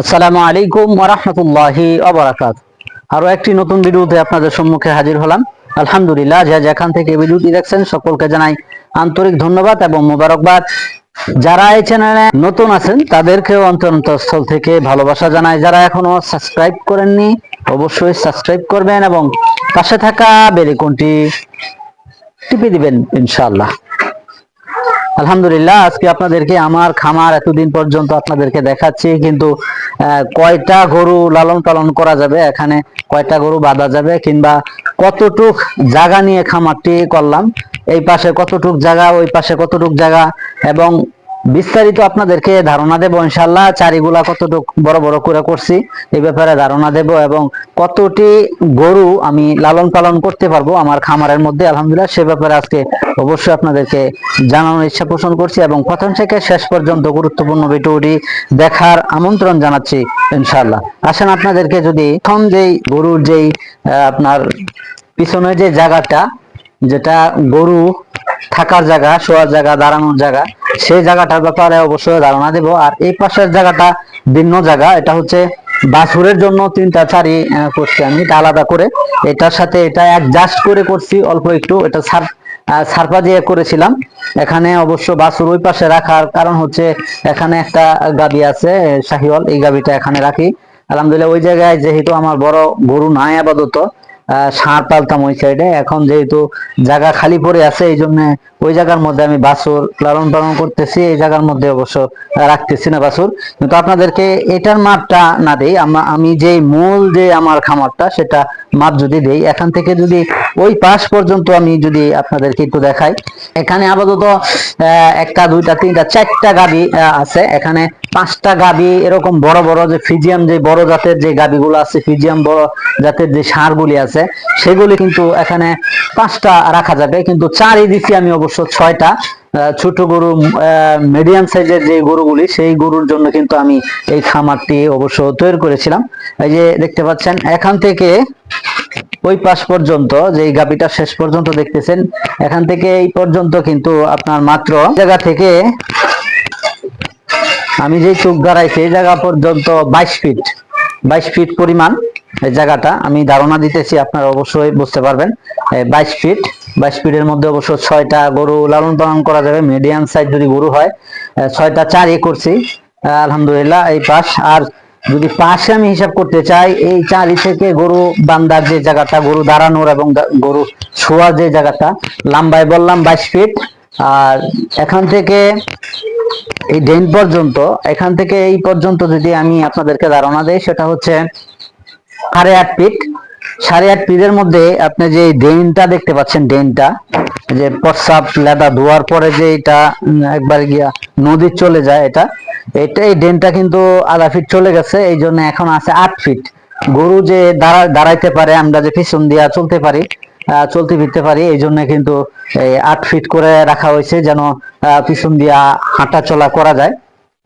আসসালামু আলাইকুম ওরহমতুল্লাহি অবরাকাত আরও একটি নতুন ভিডিওতে আপনাদের সম্মুখে হাজির হলাম। আলহামদুলিল্লাহ, যে যেখান থেকে ভিডিওটি দেখছেন, সকলকে জানাই আন্তরিক ধন্যবাদ এবং মোবারকবাদ। যারা এই চ্যানেলে নতুন আছেন, তাদেরকেও অন্তরস্থল থেকে ভালোবাসা জানাই। যারা এখনও সাবস্ক্রাইব করেননি, অবশ্যই সাবস্ক্রাইব করবেন এবং পাশে থাকা বেলিকনটি টিপে দিবেন, ইনশাআল্লাহ। আলহামদুলিল্লাহ, আজকে আপনাদেরকে আমার খামার এতদিন পর্যন্ত আপনাদেরকে দেখাচ্ছি, কিন্তু কয়টা গরু লালন পালন করা যাবে? এখানে কয়টা গরু বাঁধা যাবে? কিংবা কতটুক জায়গা নিয়ে খামারটি করলাম? এই পাশে কতটুক জায়গা, ওই পাশে কতটুক জায়গা? এবং বিস্তারিত আপনাদেরকে ধারণা দেব ইনশাল্লাহ চারিগুলা কতটুক বড় বড় করে করছি, এই ব্যাপারে ধারণা দেব এবং কতটি গরু আমি লালন পালন করতে পারব আমার খামারের মধ্যে, আলহামদুলিল্লাহ, সে ব্যাপারে আজকে অবশ্যই আপনাদেরকে জানানোর ইচ্ছা পোষণ করছি এবং প্রথম থেকে শেষ পর্যন্ত গুরুত্বপূর্ণ ভিডিওটি দেখার আমন্ত্রণ জানাচ্ছি ইনশাল্লাহ আসেন আপনাদেরকে যদি প্রথম যেই গরুর যেই আপনার পিছনে যে জায়গাটা, যেটা গরু থাকার জায়গা, শোয়ার জায়গা, দাঁড়ানোর জায়গা সেই জায়গাটার ব্যাপারে অবশ্যই ধারণা দেব। আর এই পাশের জায়গাটা ভিন্ন জায়গা। এটা হচ্ছে বাছুরের জন্য তিনটা চারি করছি আমি, এটা আলাদা করে। এটার সাথে এটা অ্যাডজাস্ট করে করছি, অল্প একটু। এটা সার সারপা দিয়ে করেছিলাম। এখানে অবশ্য বাছুর ওই পাশে রাখার কারণ হচ্ছে এখানে একটা গাবি আছে শাহিওয়াল। এই গাবিটা এখানে রাখি। আলহামদুলিল্লাহ, ওই জায়গায় যেহেতু আমার বড় গরু নাই আপাতত ষাঁড় পালতাম ওই সাইডে এখন যেহেতু জায়গা খালি পড়ে আছে, এই জন্য ওই জায়গার মধ্যে আমি বাছুর লালন পালন করতেছি, এই জায়গার মধ্যে অবশ্য রাখতেছি না বাছুর। কিন্তু আপনাদেরকে এটার মাপটা না দেই, আমি যে মূল যে আমার খামারটা, সেটা মাপ যদি দেই, এখান থেকে যদি ওই পাশ পর্যন্ত আমি যদি আপনাদেরকে একটু দেখাই, এখানে আপাতত একটা, দুইটা, তিনটা, চারটা গাবি আছে। এখানে পাঁচটা গাবি, এরকম বড় বড় যে ফিজিয়াম, যে বড় জাতের যে গাবিগুলো আছে, ফিজিয়াম বড় জাতের যে ষাঁড়গুলি আছে, সেগুলি কিন্তু এখানে পাঁচটা রাখা যাবে। কিন্তু চারই দিচ্ছি আমি অবশ্য ছয়টা। ছোট গরু মিডিয়াম সাইজের যে গরুগুলি, সেই গরুর জন্য কিন্তু আমি এই খামারটি অবশ্য তৈরি করেছিলাম। এই যে দেখতে পাচ্ছেন, এখান থেকে ওই পাশ পর্যন্ত, যে গাবিটা শেষ পর্যন্ত দেখতেছেন, এখান থেকে এই পর্যন্ত কিন্তু আপনার মাত্র জায়গা থেকে আমি যে চোখ দাঁড়াইছি সেই জায়গা পর্যন্ত বাইশ ফিট বাইশ ফিট পরিমাণ এই জায়গাটা আমি ধারণা দিতেছি, আপনারা অবশ্যই বুঝতে পারবেন। বাইশ ফিট বাইশ ফিটের মধ্যে অবশ্য ছয়টা গরু লালন পালন করা যাবে। মিডিয়াম সাইজ যদি গরু হয় ছয়টা চার এ করছি। আলহামদুলিল্লাহ, এই পাশ। আর যদি পাশে আমি হিসাব করতে চাই, এই চারি থেকে গরু বান্দার যে জায়গাটা, গরু দাঁড়ানোর এবং গরু শোয়ার যে জায়গাটা, লম্বায় বললাম বাইশ ফিট আর এখান থেকে এই ডেন পর্যন্ত, এখান থেকে এই পর্যন্ত যদি আমি আপনাদেরকে ধারণা দেই, সেটা হচ্ছে সাড়ে আট ফিট সাড়ে আট ফিটের মধ্যে আপনি যে ড্রেনটা দেখতে পাচ্ছেন ড্রেনটা যে প্রস্রাব লেদা ধোয়ার পরে যে এটা একবার গিয়া নদীর চলে যায় এটা এটা, এই ড্রেনটা কিন্তু আধা ফিট চলে গেছে, এই জন্য এখন আছে আট ফিট। গরু যে দাঁড়া, দাঁড়াইতে পারে, আমরা যে পিছন দিয়া চলতে পারি চলতে ফিরতে পারি, এই জন্য কিন্তু আট ফিট করে রাখা হয়েছে, যেন পিছন দিয়া হাঁটা চলা করা যায়।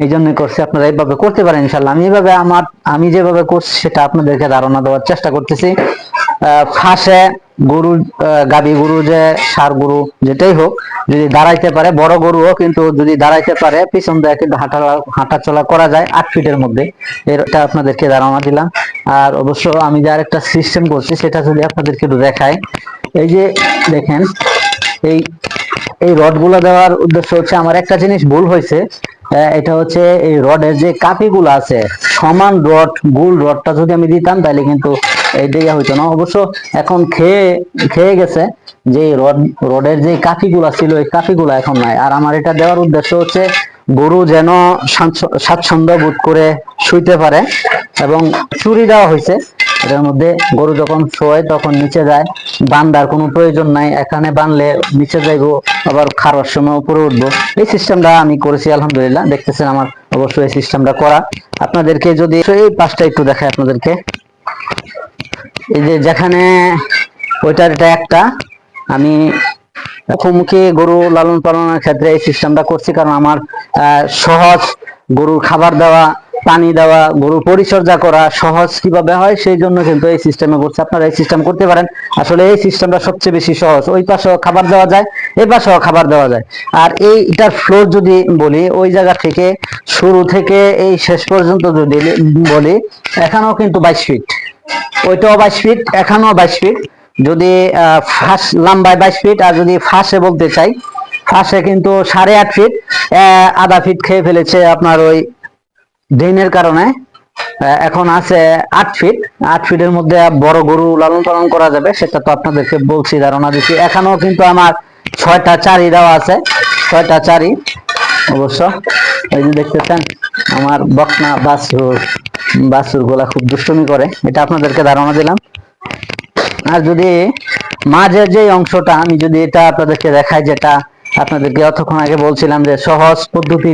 এই জন্য করছি, আপনারা এইভাবে করতে পারেন ইনশাল্লাহ আমি এইভাবে আমার, আমি যেভাবে করছি সেটা আপনাদেরকে ধারণা দেওয়ার চেষ্টা করতেছি। ফাঁসে গরু গাভী গরু যে, সার গরু যেটাই হোক, যদি দাঁড়াইতে পারে, বড় গরুও কিন্তু যদি দাঁড়াইতে পারে, পিছন দিয়ে কিন্তু হাঁটা হাঁটা চলা করা যায় আট ফিটের মধ্যে। এটা আপনাদেরকে ধারণা দিলাম। আর অবশ্য আমি যে আরেকটা সিস্টেম করছি, সেটা যদি আপনাদেরকে একটু দেখাই। এই যে দেখেন, এই এই রডগুলো দেওয়ার উদ্দেশ্য হচ্ছে, আমার একটা জিনিস ভুল হয়েছে। এটা হচ্ছে এই রডের যে কাপিগুলো আছে, সমান রড গোল রডটা যদি আমি দিতাম, তাহলে কিন্তু এই দেয়া হইতো না। অবশ্য এখন খেয়ে খেয়ে গেছে যে রড, রডের যে কাপিগুলা ছিল, এই কাপিগুলা এখন নাই। আর আমার এটা দেওয়ার উদ্দেশ্য হচ্ছে, গরু যেন স্বাচ্ছন্দ্য বোধ করে শুইতে পারে এবং চুরি দেওয়া হয়েছে। এটার মধ্যে গরু যখন শোয়, তখন নিচে যায়। বান্ধার কোনো প্রয়োজন নাই। এখানে বানলে নিচে যাইবো, আবার খাওয়ার সময় উপরে উঠবো। এই সিস্টেমটা আমি করেছি, আলহামদুলিল্লাহ। দেখতেছেন আমার অবশ্যই এই সিস্টেমটা করা। আপনাদেরকে যদি এই পাশটা একটু দেখাই আপনাদেরকে। এই যে যেখানে ওইটার এটা একটা, আমি মুখোমুখি গরু লালন পালনের ক্ষেত্রে এই সিস্টেমটা করছি, কারণ আমার সহজ গরুর খাবার দেওয়া পানি দেওয়া, গরু পরিচর্যা করা সহজ কীভাবে হয়, সেই জন্য কিন্তু এই সিস্টেমে করছে আপনারা এই সিস্টেম করতে পারেন। আসলে এই সিস্টেমটা সবচেয়ে বেশি সহজ। ওই পাশেও খাবার দেওয়া যায় এই পাশেও খাবার দেওয়া যায়। আর এইটার ফ্লোর যদি বলি, ওই জায়গা থেকে শুরু থেকে এই শেষ পর্যন্ত যদি বলি, এখানেও কিন্তু বাইশ ফিট ওইটাও বাইশ ফিট এখানেও বাইশ ফিট যদি ফাঁস লম্বায় বাইশ ফিট আর যদি ফাঁসে বলতে চাই, ফাঁসে কিন্তু সাড়ে আট ফিট আধা ফিট খেয়ে ফেলেছে আপনার ওই ড্রেনের কারণে এখন আছে আট ফিট আট ফিটের মধ্যে বড় গরু লালন পালন করা যাবে, সেটা তো আপনাদেরকে বলছি, ধারণা দিচ্ছি। এখানেও কিন্তু আমার ছয়টা চারি দেওয়া আছে, ছয়টা চারি অবশ্য। এই যে দেখতেছেন, আমার বকনা বাসুর বাসুরগুলা খুব দুষ্টমি করে, এটা আপনাদেরকে ধারণা দিলাম। আর যদি মাঝের যে অংশটা, আমি যদি এটা আপনাদেরকে দেখাই, যেটা আপনাদেরকে অতক্ষণ আগে বলছিলাম যে সহজ পদ্ধতি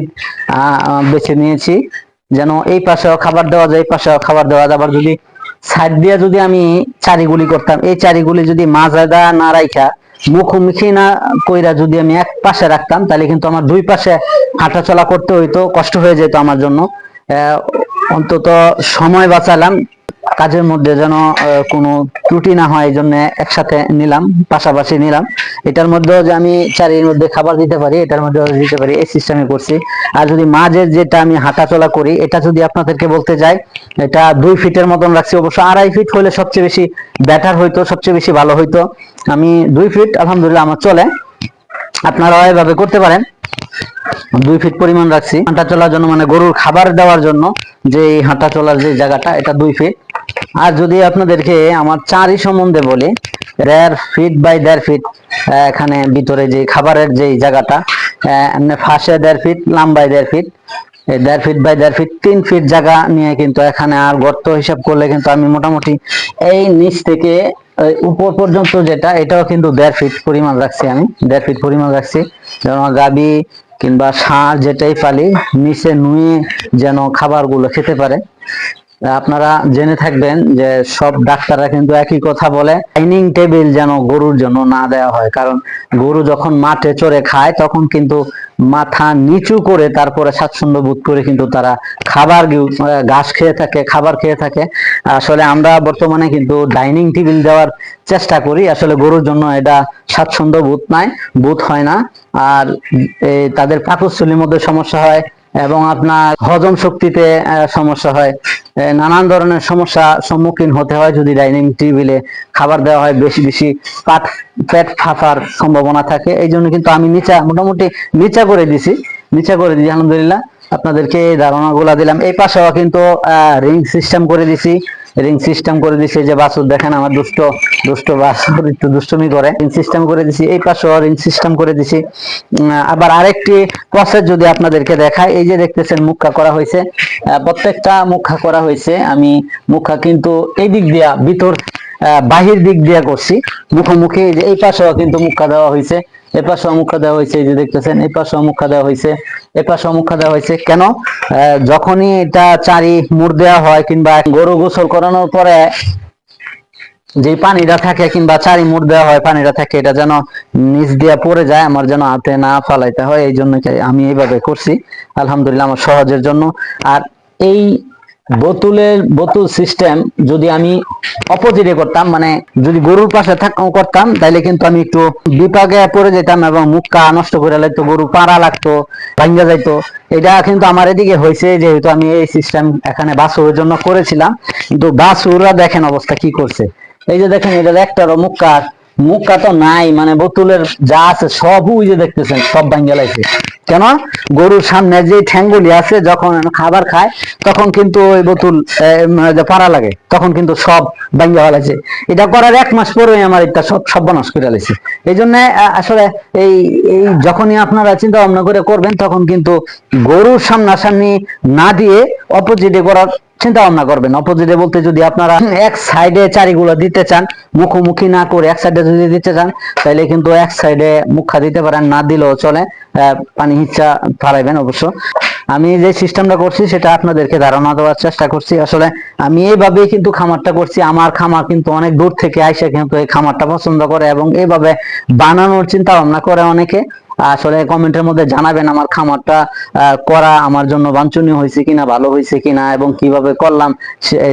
বেছে নিয়েছি যেন এই পাশেও খাবার দেওয়া যায়, এই পাশেও খাবার দেওয়া যায়। আবার যদি সাইড দিয়ে যদি আমি চারিগুলি করতাম, এই চারিগুলি যদি মাজাদা না রাইখা, মুখোমুখি না কইরা যদি আমি এক পাশে রাখতাম, তাহলে কিন্তু আমার দুই পাশে হাঁটাচলা করতে হইতো, কষ্ট হয়ে যেত আমার জন্য। অন্তত সময় বাঁচালাম, কাজের মধ্যে যেন কোনো ত্রুটি না হয়, এই জন্য একসাথে নিলাম, পাশাপাশি নিলাম। এটার মধ্যেও যে আমি চারির মধ্যে খাবার দিতে পারি, এটার মধ্যে দিতে পারি, এই সিস্টেমে করছি। আর যদি মাঝের যেটা আমি হাঁটাচলা করি, এটা যদি আপনাদেরকে বলতে যাই এটা দুই ফিটের মতন রাখছি, অবশ্য আড়াই ফিট হলে সবচেয়ে বেশি ব্যাটার হইতো, সবচেয়ে বেশি ভালো হইতো। আমি দুই ফিট, আলহামদুলিল্লাহ আমার চলে। আপনারা এভাবে করতে পারেন। দুই ফিট পরিমাণ রাখছি। হাঁটা চলার জন্য মানে গরুর খাবার দেওয়ার জন্য যে হাঁটা চলার যে জায়গাটা, এটা দুই ফিট। আর যদি আপনাদেরকে আমার চারি সম্বন্ধে বলি দেড় ফিট বাই দেড় ফিট এখানে ভিতরে যে খাবারের যে জায়গাটা এমনি ফাঁসে দেড় ফিট লম্বায় দেড় ফিট দেড় ফিট বাই দেড় ফিট তিন ফিট জায়গা নিয়ে কিন্তু এখানে আর গর্ত হিসাব করলে কিন্তু আমি মোটামুটি এই নিচ থেকে উপর পর্যন্ত যেটা, এটাও কিন্তু দেড় ফিট পরিমাণ রাখছি আমি দেড় ফিট পরিমাণ রাখছি। যেমন গাবি কিংবা ষাঁড় যেটাই পালি, নিচে নুয়ে যেন খাবারগুলো খেতে পারে। আপনারা জেনে থাকবেন যে সব ডাক্তাররা কিন্তু একই কথা বলে, ডাইনিং টেবিল যেন গরুর জন্য না দেওয়া হয়। কারণ গরু যখন মাঠে চড়ে খায়, তখন কিন্তু মাথা নিচু করে তারপরে স্বাচ্ছন্দ্য বোধ করে কিন্তু তারা খাবার ঘাস খেয়ে থাকে, খাবার খেয়ে থাকে। আসলে আমরা বর্তমানে কিন্তু ডাইনিং টেবিল দেওয়ার চেষ্টা করি। আসলে গরুর জন্য এটা স্বাচ্ছন্দ্য বোধ নাই, বোধ হয় না। আর তাদের পাকস্থলীর মধ্যে সমস্যা হয় এবং আপনার হজম শক্তিতে সমস্যা হয়। নানান ধরনের সমস্যা সম্মুখীন হতে হয় যদি ডাইনিং টেবিলে খাবার দেওয়া হয়। বেশি বেশি পাট পেট ফাঁপার সম্ভাবনা থাকে। এই জন্য কিন্তু আমি নিচা, মোটামুটি নিচা করে দিছি। নিচা করে দিছি, আলহামদুলিল্লাহ। আপনাদেরকে এই ধারণাগুলা দিলাম। এই পাশেও কিন্তু রিং সিস্টেম করে দিছি। রিং সিস্টেম করে দিছি, যে বাছুর দেখেন আমার দুষ্ট দুষ্ট বাছুর, একটু দুষ্টুমি করে। রিং সিস্টেম করে দিছি, এই পাশেও রিং সিস্টেম করে দিছি। আবার আরেকটি প্রসেস যদি আপনাদেরকে দেখায় এই যে দেখতেছেন মুখা করা হয়েছে। প্রত্যেকটা মুখা করা হয়েছে। আমি মুখা কিন্তু এই দিক দিয়া, ভিতর বাহির দিক দিয়া করছি। মুখোমুখি এই পাশেও কিন্তু মুখা দেওয়া হয়েছে। এই পাশেও মুখা দেওয়া হয়েছে, এই যে দেখতেছেন, এই পাশেও মুখা দেওয়া হয়েছে। এই পাশেও দেওয়া হয়েছে। কেন? যখনই এটা চারি মুড় দেওয়া হয় কিংবা গরু গোসল করানোর পরে যে পানিটা থাকে কিংবা চারি মুড় দেওয়া হয় পানিটা থাকে, এটা যেন নিচ দিয়া পড়ে যায়, আমার যেন হাতে না ফালাইতে হয়, এই জন্য আমি এইভাবে করছি। আলহামদুলিল্লাহ, আমার সহজের জন্য। আর এই বোতলের বোতল সিস্টেম যদি আমি অপোজিটে করতাম মানে যদি গরুর পাশে করতাম তাহলে কিন্তু আমি একটু বিপাকে পড়ে যেতাম এবং মুখটা নষ্ট করে লাগতো গরু পাড়া লাগতো, ভাঙ্গা যাইতো। এটা কিন্তু আমার এদিকে হয়েছে, যেহেতু আমি এই সিস্টেম এখানে বাছুরের জন্য করেছিলাম। কিন্তু বাছুররা দেখেন অবস্থা কি করছে। এই যে দেখেন, এটার একটারও মুখা মুখা তো নাই মানে বোতলের যা আছে সব ওই যে দেখতেছেন, সব ভাঙ্গে লাগছে। কেন? গরুর সামনে যে ঠ্যাঙ্গুলি আছে, যখন খাবার খায়, তখন কিন্তু ওই বোতল পাড়া লাগে, তখন কিন্তু সব ভাঙ্গে ফেলেছে। এটা করার এক মাস পরে আমার এটা সব সর্বনাশ করে ফেলেছে এই জন্য আসলে এই এই যখনই আপনারা চিন্তা ভাবনা করে করবেন, তখন কিন্তু গরুর সামনাসামনি না দিয়ে অপোজিটে করার চিন্তা ভাবনা করবেন। অপোজিটে বলতে যদি আপনারা এক সাইডে চারিগুলো দিতে চান, মুখোমুখি না করে এক সাইডে যদি দিতে চান তাহলে কিন্তু এক সাইডে মুখা দিতে পারেন, না দিলেও চলে। পানি হিচ্ছা ফারাইবেন অবশ্য। আমি যে সিস্টেমটা করছি সেটা আপনাদেরকে ধারণা দেওয়ার চেষ্টা করছি। আসলে আমি এইভাবেই কিন্তু খামারটা করছি। আমার খামার কিন্তু অনেক দূর থেকে আইসা কিন্তু এই খামারটা পছন্দ করে এবং এভাবে বানানোর চিন্তা ভাবনা করে অনেকে। আসলে কমেন্টের মধ্যে জানাবেন আমার খামারটা করা আমার জন্য বাঞ্ছনীয় হয়েছে কিনা, ভালো হয়েছে কিনা এবং কীভাবে করলাম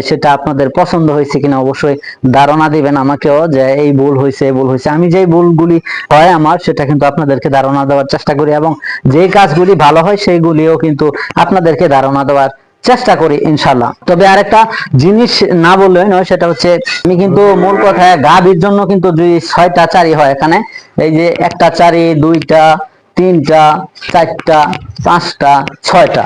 সেটা আপনাদের পছন্দ হয়েছে কিনা অবশ্যই ধারণা দিবেন আমাকেও যে এই ভুল হয়েছে, এই ভুল হয়েছে। আমি যেই ভুলগুলি হয় আমার, সেটা কিন্তু আপনাদেরকে ধারণা দেওয়ার চেষ্টা করি এবং যে কাজগুলি ভালো হয় সেইগুলিও কিন্তু আপনাদেরকে ধারণা দেওয়ার চেষ্টা করি ইনশাল্লাহ তবে আরেকটা জিনিস না বললে নয়, সেটা হচ্ছে আমি কিন্তু মূল কথা গাভীর জন্য কিন্তু দুই, ছয়টা চারি হয় এখানে। এই যে একটা চারি, দুইটা, তিনটা, চারটা, পাঁচটা, ছয়টা।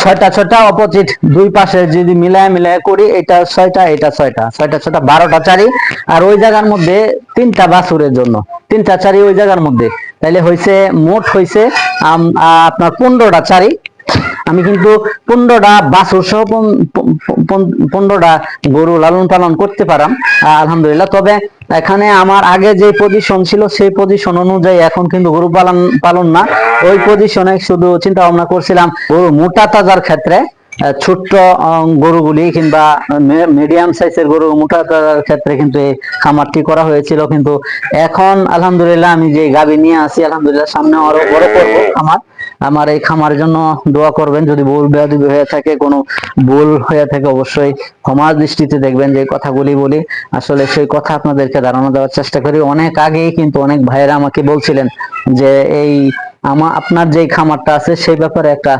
ছয়টা ছয়টা অপোজিট দুই পাশে যদি মিলায় মিলায় করি, এটা ছয়টা এটা ছয়টা। ছয়টা ছয়টা, বারোটা চারি। আর ওই জায়গার মধ্যে তিনটা বাছুরের জন্য। তিনটা চারি ওই জায়গার মধ্যে। তাইলে হয়েছে মোট হয়েছে আপনার পনেরোটা চারি। আমি কিন্তু পনেরোটা বাছুর সহ পন- পন- পন- পনেরোটা গরু লালন পালন করতে পারাম আলহামদুলিল্লাহ। তবে এখানে আমার আগে যে পজিশন ছিল, সেই পজিশন অনুযায়ী এখন কিন্তু গরু পালন পালন না। ওই পজিশনে শুধু চিন্তা ভাবনা করছিলাম, গরু মোটা তাজার ক্ষেত্রে ছোট্ট গরুগুলি কিংবা মিডিয়াম সাইজের গরু মোটা তাজার ক্ষেত্রে কিন্তু এই খামারটি করা হয়েছিল। কিন্তু এখন আলহামদুলিল্লাহ আমি যে গাবি নিয়ে আসি, আলহামদুলিল্লাহ সামনে আরও বড় করব খামার আমার এই খামারের জন্য দোয়া করবেন। যদি ভুল হয়ে থাকে, কোনো ভুল হয়ে থাকে, অবশ্যই ক্ষমার দৃষ্টিতে দেখবেন, যে কথাগুলি বলি। আসলে সেই কথা আপনাদেরকে ধারণা দেওয়ার চেষ্টা করি। অনেক আগেই কিন্তু অনেক ভাইয়েরা আমাকে বলছিলেন যে, এই আমা, আপনার যে খামারটা আছে, সেই ব্যাপারে একটা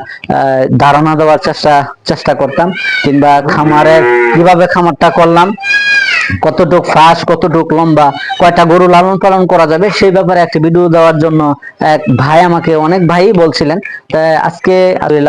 ধারণা দেওয়ার চেষ্টা চেষ্টা করতাম। কিংবা খামারের কীভাবে খামারটা করলাম কতটুক ফাঁস কতটুক লম্বা, কয়টা গরু লালন পালন করা যাবে, সেই ব্যাপারে একটা ভিডিও দেওয়ার জন্য এক ভাই আমাকে, অনেক ভাই বলছিলেন। তাই আজকে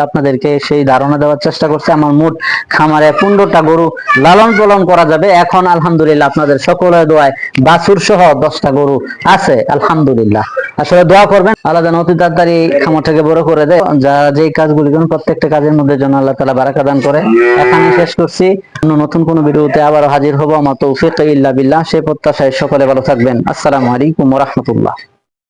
আপনাদেরকে সেই ধারণা দেওয়ার চেষ্টা করছে। আমার মোট খামারে পনেরোটা গরু লালন পালন করা যাবে। এখন আলহামদুলিল্লাহ আপনাদের সকলের দোয়ায় বাছুর সহ দশটা গরু আছে। আলহামদুলিল্লাহ। আসলে দোয়া করবেন, আল্লাহ যেন অতি তাড়াতাড়ি খামারটাকে বড় করে দেয়। যা যেই কাজগুলি করেন, প্রত্যেকটা কাজের মধ্যে যেন আল্লাহ তালা বারাকা দান করে। এখানে শেষ করছি। অন্য নতুন কোনো ভিডিওতে আবারও হাজির হব। আমার তৌফিক ইল্লা বিল্লাহ সেই প্রত্যাশায় সকলে ভালো থাকবেন। আসসালামু আলাইকুম রহমতুল্লাহ।